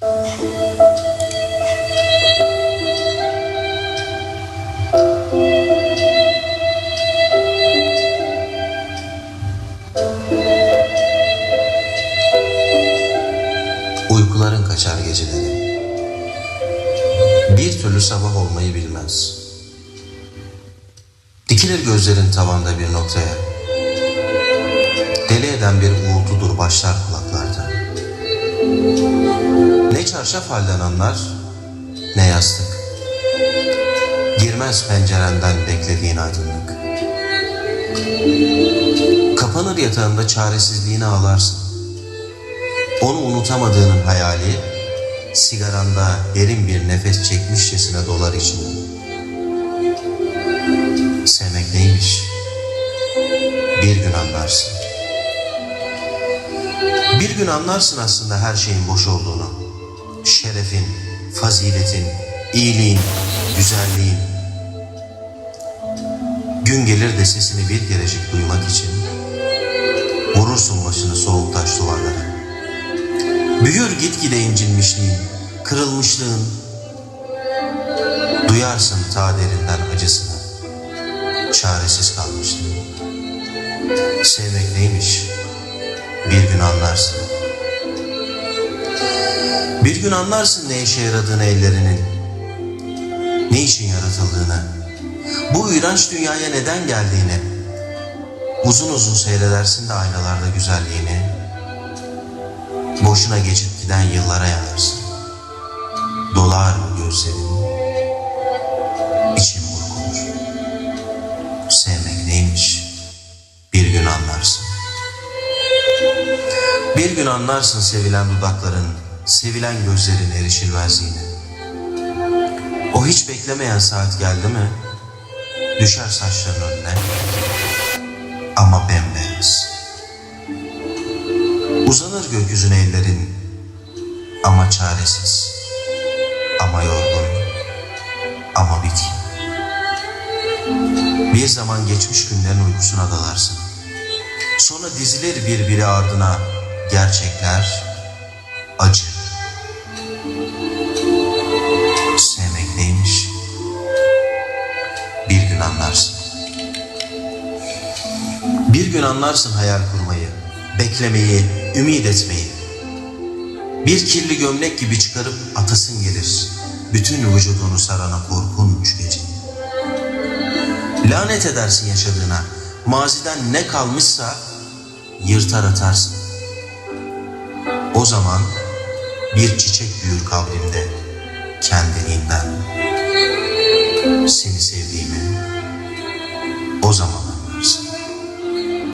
Uykuların kaçar geceleri. Bir türlü sabah olmayı bilmez. Dikilir gözlerin tavanda bir noktaya. Deli eden bir uğultudur başlar kulaklarda. Çarşaf halden anlar, ne yastık. Girmez pencerenden beklediğin aydınlık. Kapanır yatağında çaresizliğini ağlarsın. Onu unutamadığının hayali sigaranda derin bir nefes çekmişçesine dolar içine. Sevmek neymiş? Bir gün anlarsın. Bir gün anlarsın aslında her şeyin boş olduğunu. Şerefin, faziletin, iyiliğin, güzelliğin. Gün gelir de sesini bir kerecik duymak için vurursun başını soğuk taş duvarlara. Büyür gitgide incinmişliğin, kırılmışlığın. Duyarsın ta derinden acısını, çaresiz kalmışlığın. Sevmek neymiş? Bir gün anlarsın. Bir gün anlarsın ne işe yaradığını ellerinin, ne için yaratıldığını, bu iğrenç dünyaya neden geldiğini. Uzun uzun seyredersin de aynalarda güzelliğini, Boşuna geçip giden yıllara yanarsın. Dolar gözlerin? İçim burkulur. Sevmek neymiş? Bir gün anlarsın. Bir gün anlarsın sevilen dudakların, sevilen gözlerin erişilmezliğini. O hiç beklemeyen saat geldi mi? Düşer saçların önüne. Ama bembeyaz. Uzanır gökyüzüne ellerin ama çaresiz, ama yorgun, ama bitkin. Bir zaman geçmiş günlerin uykusuna dalarsın. Sonra dizilir birbiri ardına gerçekler, Bir gün anlarsın hayal kurmayı, beklemeyi, ümit etmeyi. Bir kirli gömlek gibi çıkarıp atasın gelir. Bütün vücudunu sarana korkunç gece. Lanet edersin yaşadığına. Maziden ne kalmışsa yırtar atarsın. O zaman bir çiçek büyür kabrinde kendiliğinden. Seni zaman